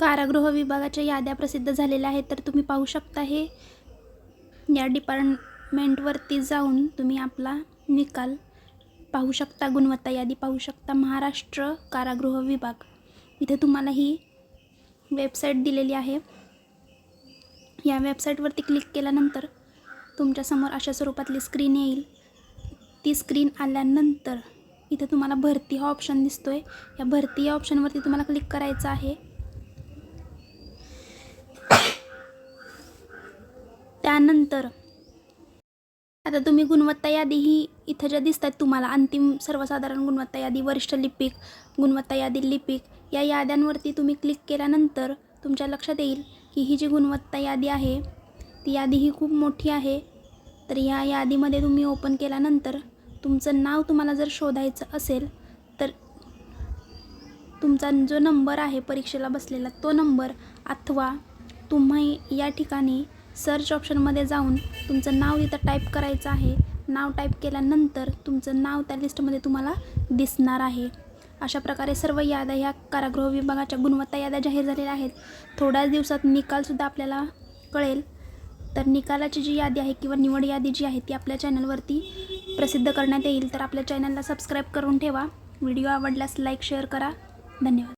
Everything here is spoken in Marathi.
कारागृह विभागाच्या याद्या प्रसिद्ध झालेल्या आहेत तर तुम्ही पाहू शकता हे. या डिपार्टमेंटवरती जाऊन तुम्ही आपला निकाल पाहू शकता गुणवत्ता यादी पाहू शकता. महाराष्ट्र कारागृह विभाग. इथे तुम्हाला ही वेबसाईट दिलेली आहे. या वेबसाईटवरती क्लिक केल्यानंतर तुमच्यासमोर अशा स्वरूपातली स्क्रीन येईल. ती स्क्रीन आल्यानंतर इथे तुम्हाला भरती हा ऑप्शन दिसतो आहे या भरती या ऑप्शनवरती तुम्हाला क्लिक करायचं आहे. त्यानंतर. आता तुम्ही गुणवत्ता यादी ही इथं ज्या दिसत आहेत तुम्हाला अंतिम सर्वसाधारण गुणवत्ता यादी वरिष्ठ लिपिक गुणवत्ता यादी लिपिक या याद्यांवरती तुम्ही क्लिक केल्यानंतर तुमच्या लक्षात येईल की ही जी गुणवत्ता यादी आहे ती यादी ही खूप मोठी आहे. तर या यादीमध्ये तुम्ही ओपन केल्यानंतर तुमचं नाव तुम्हाला जर शोधायचं असेल तर तुमचा जो नंबर आहे परीक्षेला बसलेला तो नंबर अथवा तुम्ही या ठिकाणी सर्च ऑप्शनमध्ये जाऊन तुमचं नाव इथं टाईप करायचं आहे. नाव टाईप केल्यानंतर तुमचं नाव त्या लिस्टमध्ये तुम्हाला दिसणार आहे. अशा प्रकारे सर्व याद्या ह्या कारागृह विभागाच्या गुणवत्ता याद्या जाहीर झालेल्या आहेत. थोड्याच दिवसात निकालसुद्धा आपल्याला कळेल. तर निकालाची जी यादी आहे किंवा निवड यादी जी आहे ती आपल्या चॅनलवरती प्रसिद्ध करण्यात येईल. तर आपल्या चॅनलला सबस्क्राईब करून ठेवा. व्हिडिओ आवडल्यास लाईक शेअर करा. धन्यवाद.